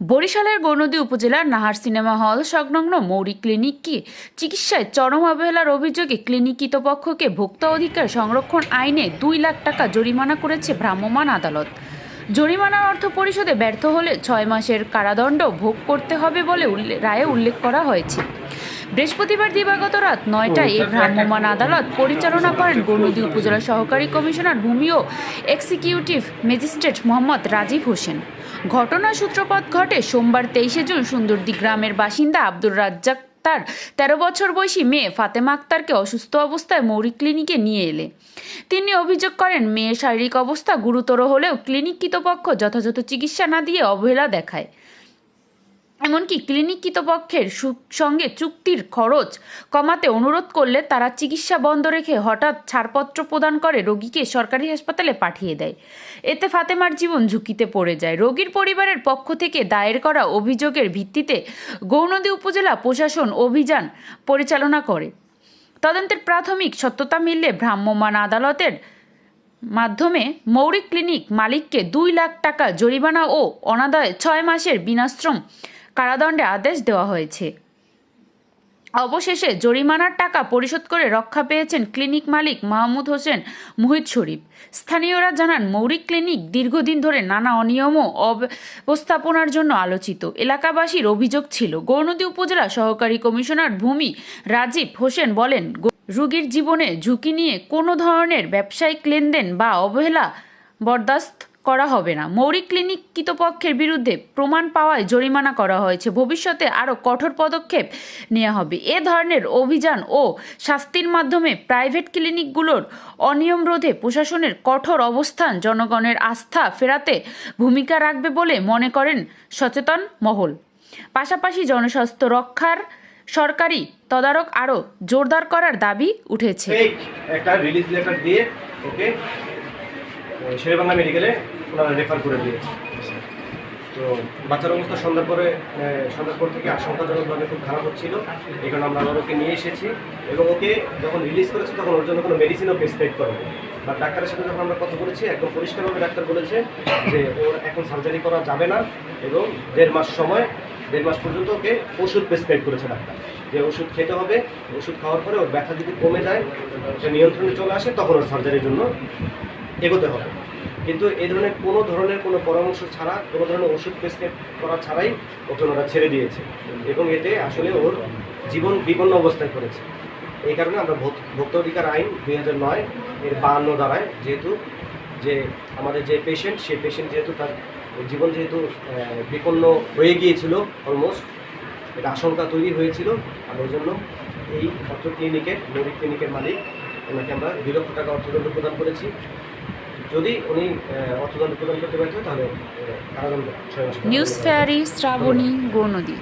বরিশালের গৌনদী উপজেলার Nahar cinema hall সংলগ্ন মৌরি ক্লিনিককে চিকিৎসায় চরম অবহেলার অভিযোগে ক্লিনিক কৃতপক্ষকে ভোক্তা অধিকার সংরক্ষণ আইনে দুই লাখ টাকা জরিমানা করেছে ভ্রাম্যমাণ আদালত। জরিমানার অর্থ পরিশোধে ব্যর্থ হলে ছয় মাসের কারাদণ্ড ভোগ করতে হবে বলে রায়ে উল্লেখ করা হয়েছে। বৃহস্পতিবার দিবাগত রাত নয়টায় এই ভ্রাম্যমাণ আদালত পরিচালনা করেন গৌনদী উপজেলা সহকারী কমিশনার ভূমি ও এক্সিকিউটিভ ম্যাজিস্ট্রেট মোহাম্মদ রাজীব হোসেন। ঘটনার সূত্রপাত ঘটে সোমবার তেইশে জুন সুন্দরদি গ্রামের বাসিন্দা আব্দুর রাজ্জাক তার তেরো বছর বয়সী মেয়ে ফাতেমা আক্তারকে অসুস্থ অবস্থায় মৌরি ক্লিনিকে নিয়ে এলে। তিনি অভিযোগ করেন, মেয়ের শারীরিক অবস্থা গুরুতর হলেও ক্লিনিক কৃতপক্ষ যথাযথ চিকিৎসা না দিয়ে অবহেলা দেখায়। এমনকি ক্লিনিক কর্তৃপক্ষের সু- সঙ্গে চুক্তির খরচ কমাতে অনুরোধ করলে তারা চিকিৎসা বন্ধ রেখে হঠাৎ ছাড়পত্র প্রদান করে রোগীকে সরকারি হাসপাতালে পাঠিয়ে দেয়। এতে ফাতেমার জীবন ঝুঁকিতে পড়ে যায়। রোগীর পরিবারের পক্ষ থেকে দায়ের করা অভিযোগের ভিত্তিতে গৌনদী উপজেলা প্রশাসন অভিযান পরিচালনা করে। তদন্তের প্রাথমিক সত্যতা মিললে ভ্রাম্যমাণ আদালতের মাধ্যমে মৌরিক ক্লিনিক মালিককে দুই লাখ টাকা জরিমানা ও অনাদায় ছয় মাসের বিনাশ্রম কারাদণ্ডে আদেশ দেওয়া হয়েছে। অবশেষে জরিমানার টাকা পরিশোধ করে রক্ষা পেয়েছেন ক্লিনিক মালিক মাহমুদ হোসেন মুহিত শরীফ। স্থানীয়রা জানান, মৌরিক ক্লিনিক দীর্ঘদিন ধরে নানা অনিয়ম ও অব্যবস্থাপনার জন্য আলোচিত। এলাকাবাসীর অভিযোগ ছিল গৌনদী উপজেলা সহকারী কমিশনার ভূমি রাজীব হোসেন বলেন, রুগীর জীবনে ঝুঁকি নিয়ে কোনো ধরনের ব্যবসায়িক লেনদেন বা অবহেলা বরদাস্ত করা হবে না। মৌরিক ক্লিনিক কৃতপক্ষের বিরুদ্ধে প্রমাণ পাওয়ায় জরিমানা করা হয়েছে। ভবিষ্যতে আরও কঠোর পদক্ষেপ নেওয়া হবে। এ ধরনের অভিযান ও শাস্তির মাধ্যমে প্রাইভেট ক্লিনিকগুলোর অনিয়ম রোধে প্রশাসনের কঠোর অবস্থান জনগণের আস্থা ফেরাতে ভূমিকা রাখবে বলে মনে করেন সচেতন মহল। পাশাপাশি জনস্বাস্থ্য রক্ষার সরকারি তদারক আরও জোরদার করার দাবি উঠেছে। একটা রিলিজ লেটার দিয়ে ওকে শেরেবাংলা মেডিকেলে ওনারা রেফার করে দিয়েছে। তো বাচ্চার অবস্থা সন্ধ্যার পরে সন্ধ্যার পর থেকে আশঙ্কাজনকভাবে খুব খারাপ হচ্ছিল। এই কারণে আমরা ওকে নিয়ে এসেছি এবং ওকে যখন রিলিজ করেছে, তখন ওর জন্য কোনো মেডিসিনও প্রেসক্রাইব করে বা ডাক্তারের সাথে যখন আমরা কথা বলেছি, একদম পরিষ্কারভাবে ডাক্তার বলেছে যে ওর এখন সার্জারি করা যাবে না এবং দেড় মাস সময়, দেড় মাস পর্যন্ত ওকে ওষুধ প্রেসক্রাইব করেছে ডাক্তার। যে ওষুধ খেতে হবে, ওষুধ খাওয়ার পরে ওর ব্যথা যদি কমে যায় সে নিয়ন্ত্রণে চলে আসে, তখন ওর সার্জারির জন্য এগোতে হবে। কিন্তু এই ধরনের কোনো ধরনের কোনো পরামর্শ ছাড়া, কোনো ধরনের ওষুধ প্রেসক্রাইব করা ছাড়াই ওকে ওনারা ছেড়ে দিয়েছে। এবং এতে আসলে ওর জীবন বিপন্ন অবস্থায় পড়েছে। এই কারণে আমরা ভোক্ত- অধিকার আইন দুই হাজার নয় এর বাহান্ন দ্বারায় যেহেতু যে আমাদের যে পেশেন্ট সেই পেশেন্ট যেহেতু তার জীবন যেহেতু বিপন্ন হয়ে গিয়েছিল অলমোস্ট এটা আশঙ্কা তৈরি হয়েছিল, আর ওই জন্য এই অর্থ ক্লিনিকের মেডিক ক্লিনিকের মালিক, ওনাকে আমরা দুই লক্ষ টাকা অর্থদণ্ড প্রদান করেছি। যদি উনি অর্থদণ্ড প্রদান করতে ব্যর্থ তাহলে কারাদণ্ড ছয় মাস নিউজ ফেয়ারি শ্রাবণী গৌনদী